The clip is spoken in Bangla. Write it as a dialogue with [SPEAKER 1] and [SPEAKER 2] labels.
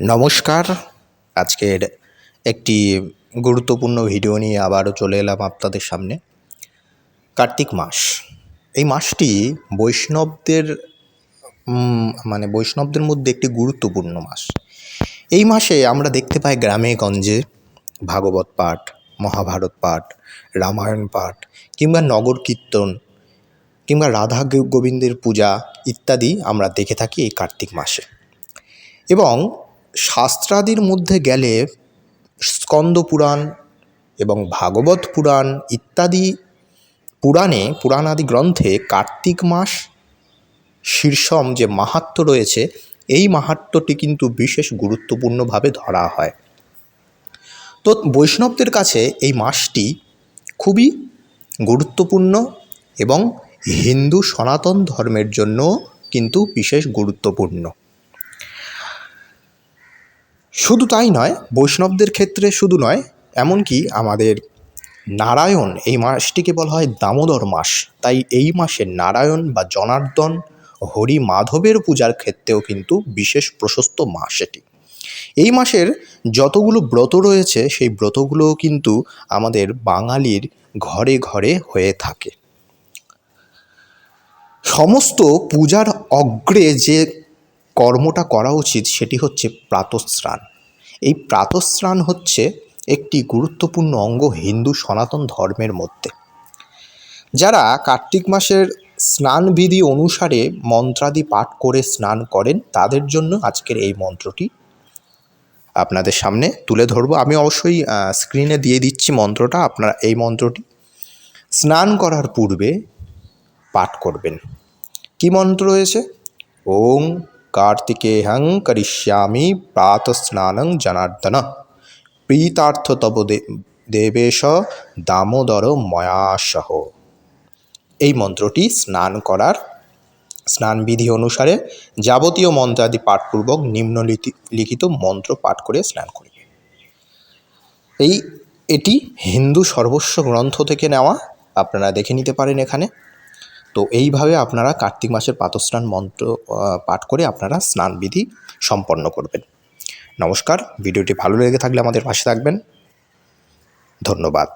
[SPEAKER 1] নমস্কার। আজকের একটি গুরুত্বপূর্ণ ভিডিও নিয়ে আবারও চলে এলাম আপনাদের সামনে। কার্তিক মাস। এই মাসটি বৈষ্ণবদের মানে বৈষ্ণবদের মধ্যে একটি গুরুত্বপূর্ণ মাস। এই মাসে আমরা দেখতে পাই গ্রামে গঞ্জে ভাগবত পাঠ, মহাভারত পাঠ, রামায়ণ পাঠ, কিংবা নগর কীর্তন, কিংবা রাধা গোবিন্দের পূজা ইত্যাদি আমরা দেখে থাকি এই কার্তিক মাসে। এবং শাস্ত্রাদির মধ্যে গেলে স্কন্দ পুরাণ এবং ভাগবত পুরাণ ইত্যাদি পুরাণে পুরাণাদি গ্রন্থে কার্তিক মাস শীর্ষম যে মাহাত্ম্য রয়েছে, এই মাহাত্ম্যটি কিন্তু বিশেষ গুরুত্বপূর্ণভাবে ধরা হয়। তো বৈষ্ণবদের কাছে এই মাসটি খুবই গুরুত্বপূর্ণ এবং হিন্দু সনাতন ধর্মের জন্য কিন্তু বিশেষ গুরুত্বপূর্ণ। শুধু তাই নয়, বৈষ্ণবদের ক্ষেত্রে শুধু নয়, এমনকি আমাদের নারায়ণ এই মাসটিকে বলা হয় দামোদর মাস। তাই এই মাসে নারায়ণ বা জনার্দন, হরি মাধবের পূজার ক্ষেত্রেও কিন্তু বিশেষ প্রশস্ত মাস এটি। এই মাসের যতগুলো ব্রত রয়েছে, সেই ব্রতগুলোও কিন্তু আমাদের বাঙালির ঘরে ঘরে হয়ে থাকে। সমস্ত পূজার অগ্রে যে কর্মটা করা উচিত, সেটি হচ্ছে প্রাতঃস্নান। এই প্রাতঃস্নান হচ্ছে একটি গুরুত্বপূর্ণ অঙ্গ হিন্দু সনাতন ধর্মের মধ্যে। যারা কার্তিক মাসের স্নানবিধি অনুসারে মন্ত্রাদি পাঠ করে স্নান করেন, তাদের জন্য আজকের এই মন্ত্রটি আপনাদের সামনে তুলে ধরবো। আমি অবশ্যই স্ক্রিনে দিয়ে দিচ্ছি মন্ত্রটা, আপনারা এই মন্ত্রটি স্নান করার পূর্বে পাঠ করবেন। কি মন্ত্র রয়েছে ওং কার্তিকেহং করিষ্যামি প্রাতঃস্নানং জনার্দন প্রীতার্থ তব দেবেশ দামোদর ময়াসহ এই মন্ত্রটি স্নান করার স্নানবিধি অনুসারে যাবতীয় মন্ত্রাদি পাঠপূর্বক নিম্নলিখি- লিখিত মন্ত্র পাঠ করে স্নান করবে। এই, এটি হিন্দু সর্বস্ব গ্রন্থ থেকে নেওয়া, আপনারা দেখে নিতে পারেন এখানে। তো এইভাবে আপনারা কার্তিক মাসের পাতস্নান মন্ত্র পাঠ করে আপনারা স্নানবিধি সম্পন্ন করবেন। নমস্কার, ভিডিওটি ভালো লেগে থাকলে আমাদের পাশে থাকবেন। ধন্যবাদ।